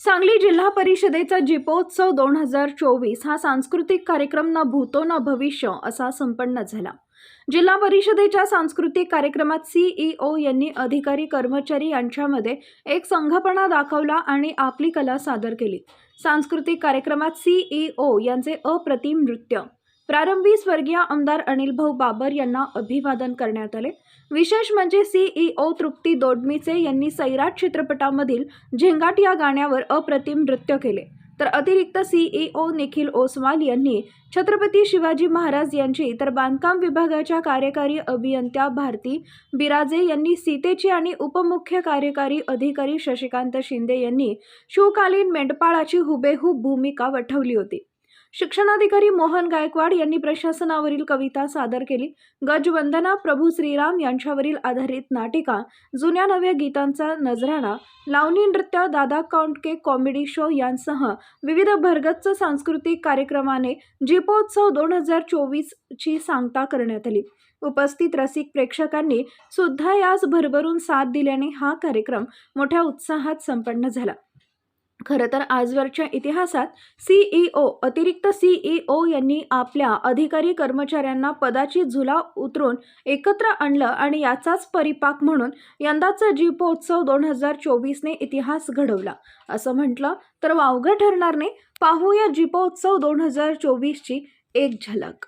सांगली जिल्हा परिषदेचा दीपोत्सव दोन हजार चोवीस हा सांस्कृतिक कार्यक्रम न भूतो न भविष्य असा संपन्न झाला. जिल्हा परिषदेच्या सांस्कृतिक कार्यक्रमात सीईओ यांनी अधिकारी कर्मचारी यांच्यामध्ये एक संघपणा दाखवला आणि आपली कला सादर केली. सांस्कृतिक कार्यक्रमात सीईओ यांचे अप्रतिम नृत्य प्रारंभी स्वर्गीय आमदार अनिल भाऊ बाबर यांना अभिवादन करण्यात आले. विशेष म्हणजे सीईओ तृप्ती दोडमीचे यांनी सैराट चित्रपटामधील झेंगाट या गाण्यावर अप्रतिम नृत्य केले. तर अतिरिक्त सीईओ निखिल ओसवाल यांनी छत्रपती शिवाजी महाराज यांची तर बांधकाम विभागाच्या कार्यकारी अभियंत्या भारती बिराजे यांनी सीतेची आणि उपमुख्य कार्यकारी अधिकारी शशिकांत शिंदे यांनी शिवकालीन मेंढपाळाची हुबेहूब भूमिका वठवली होती. शिक्षणाधिकारी मोहन गायकवाड यांनी प्रशासनावरील कविता सादर केली. गजवंदना प्रभू श्रीराम यांच्यावरील आधारित नाटिका जुन्या नव्या गीतांचा नजराणा लावणी नृत्य दादा काउंटके कॉमेडी शो यांसह विविध भरगच्च सांस्कृतिक कार्यक्रमाने जीपोत्सव दोन हजार चोवीसची सांगता करण्यात आली. उपस्थित रसिक प्रेक्षकांनी सुद्धा यास भरभरून साथ दिल्याने हा कार्यक्रम मोठ्या उत्साहात संपन्न झाला. खरं तर आजवरच्या इतिहासात सीईओ अतिरिक्त सीईओ यांनी आपल्या अधिकारी कर्मचाऱ्यांना पदाची झुला उतरून एकत्र आणलं आणि याचाच परिपाक म्हणून यंदाचा जीपोत्सव दोन हजार चोवीसने इतिहास घडवला. असं म्हटलं तर वावगं ठरणार नाही. पाहूया जीपोत्सव दोन हजार चोवीसची एक झलक.